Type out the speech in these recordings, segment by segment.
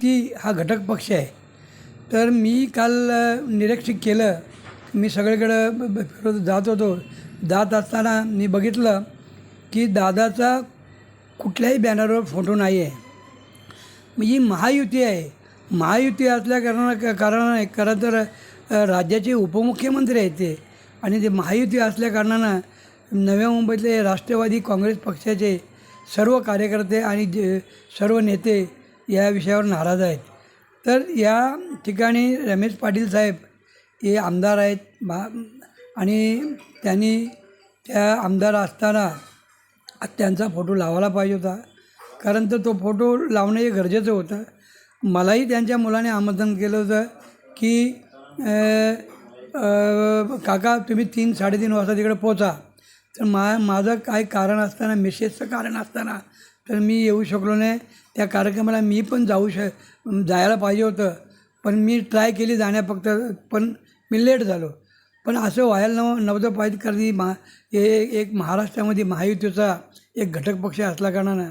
की हा घटक पक्ष आहे. तर मी काल निरीक्षण केलं. मी सगळीकडं ब- फिरत जात होतो. जात असताना मी बघितलं की दादाचा कुठल्याही बॅनरवर फोटो नाही आहे. म्हणजे ही महायुती आहे. महायुती असल्या कारणानं कारणानं खरं तर राज्याचे उपमुख्यमंत्री आहेत ते. आणि ते महायुती असल्या कारणानं नव्या मुंबईतले राष्ट्रवादी काँग्रेस पक्षाचे सर्व कार्यकर्ते आणि जे सर्व नेते या विषयावर नाराज आहेत. तर या ठिकाणी रमेश पाटील साहेब हे आमदार आहेत. बा आणि त्यांनी त्या आमदार असताना त्यांचा फोटो लावायला पाहिजे होता. कारण तर तो फोटो लावणं हे गरजेचं होतं. मलाही त्यांच्या मुलाने आमंत्रण केलं होतं की ए, ए, काका तुम्ही तीन साडेतीन वाजता तिकडे पोचा. तर मा माझं काय कारण असताना मेसेजचं कारण असताना तर मी येऊ शकलो नाही. त्या कार्यक्रमाला मी पण जाऊ श जायला पाहिजे होतं. पण मी ट्राय केली जाण्या फक्त पण मी लेट झालो. पण असं व्हायला नव नव्हतं पाहिजे कारण की मा हे एक महाराष्ट्रामध्ये महायुतीचा एक घटक पक्ष असला कारणानं.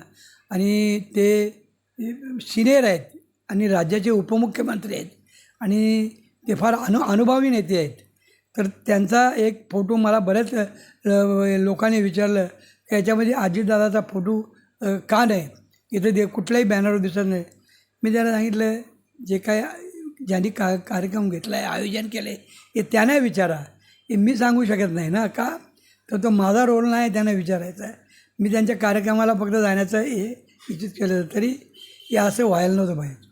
आणि ते सिनियर आहेत आणि राज्याचे उपमुख्यमंत्री आहेत. आणि ते फार अनु अनुभवी नेते आहेत. तर त्यांचा एक फोटो मला बऱ्याच लोकांनी विचारलं की याच्यामध्ये अजितदादाचा फोटो का नाही? इथं दे कुठलाही बॅनरवर दिसत नाही. मी त्याला सांगितलं जे काय ज्यांनी का कार्यक्रम घेतला आहे आयोजन केलं आहे हे त्यांना विचारा. हे मी सांगू शकत नाही ना का? तर तो माझा रोल नाही त्यांना विचारायचा. आहे मी त्यांच्या कार्यक्रमाला फक्त जाण्याचं हे इच्छित केलं तरी हे असं व्हायला नव्हतं पाहिजे.